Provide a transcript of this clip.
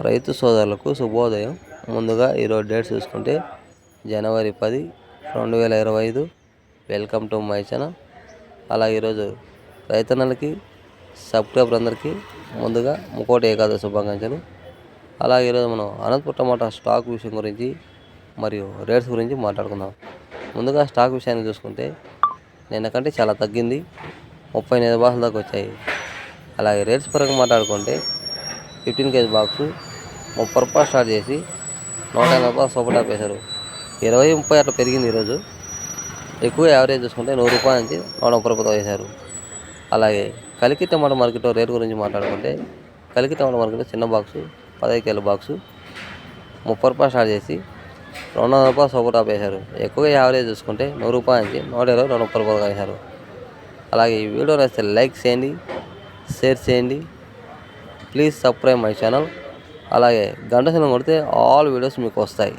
రైతు సోదరులకు శుభోదయం. ముందుగా ఈరోజు డేట్ చూసుకుంటే జనవరి పది రెండు వేల ఇరవై ఐదు. Welcome to my channel. అలా ఈరోజు రైతన్నలకి సబ్స్క్రైబర్ అందరికీ ముందుగా ముకోటి ఏకాదశి శుభాకాంక్షలు. అలాగే ఈరోజు మనం అనంతపురం టమాటా స్టాక్ విషయం గురించి మరియు రేట్స్ గురించి మాట్లాడుకుందాం. ముందుగా స్టాక్ విషయాన్ని చూసుకుంటే నిన్న కంటే చాలా తగ్గింది. ముప్పై ఎనిమిది భాషల దాకా వచ్చాయి. అలాగే రేట్స్ పరంగా మాట్లాడుకుంటే ఫిఫ్టీన్ కేజీ బాక్సు ముప్పై రూపాయలు స్టార్ట్ చేసి నూట ఎనభై రూపాయలు సూపర్ టాప్ వేశారు. ఇరవై ముప్పై అట్లా పెరిగింది ఈరోజు. ఎక్కువ యావరేజ్ చూసుకుంటే నూరు రూపాయల నుంచి నూట ముప్పై రూపాయలు వేశారు. అలాగే కలికి టమాటా మార్కెట్ రేటు గురించి మాట్లాడుకుంటే కలికి టమాటా మార్కెట్లో చిన్న బాక్సు పదహైదు కేల బాక్సు ముప్పై రూపాయలు స్టార్ట్ చేసి రెండు వందల రూపాయలు సూపర్ టాప్ వేశారు. ఎక్కువ యావరేజ్ చూసుకుంటే నూరు రూపాయల నుంచి నూట ఇరవై రెండు ముప్పై రూపాయలు వేశారు. అలాగే ఈ వీడియో నచ్చితే లైక్ చేయండి షేర్ చేయండి. Please subscribe my channel. అలాగే గంట సినిమా కొడితే ఆల్ వీడియోస్ మీకు వస్తాయి.